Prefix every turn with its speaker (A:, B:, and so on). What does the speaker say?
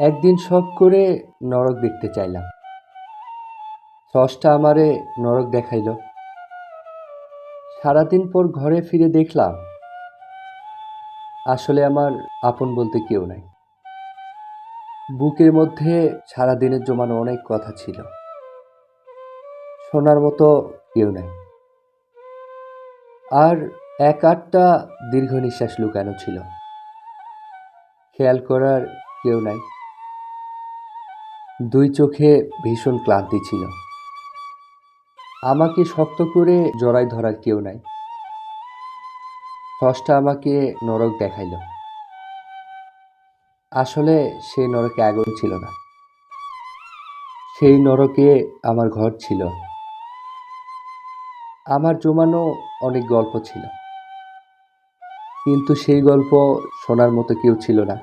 A: একদিন শখ করে নরক দেখতে চাইলাম। স্রষ্টা আমারে নরক দেখাইল। সারাদিন পর ঘরে ফিরে দেখলাম, আসলে আমার আপন বলতে কেউ নাই। বুকের মধ্যে সারাদিনের জমানো অনেক কথা ছিল। শোনার মতো কেউ নাই। আর এক আটটা দীর্ঘ নিঃশ্বাস লুকানো ছিল। খেয়াল করার কেউ নাই। দুই চোখে ভীষণ ক্লান্তি ছিল। আমাকে শক্ত করে জড়াই ধরার কেউ নাই। ষষ্ঠটা আমাকে নরক দেখাইল। আসলে সেই নরকে আগুন ছিল না। সেই নরকে আমার ঘর ছিল। আমার জমানো অনেক গল্প ছিল। কিন্তু সেই গল্প শোনার মতো কেউ ছিল না।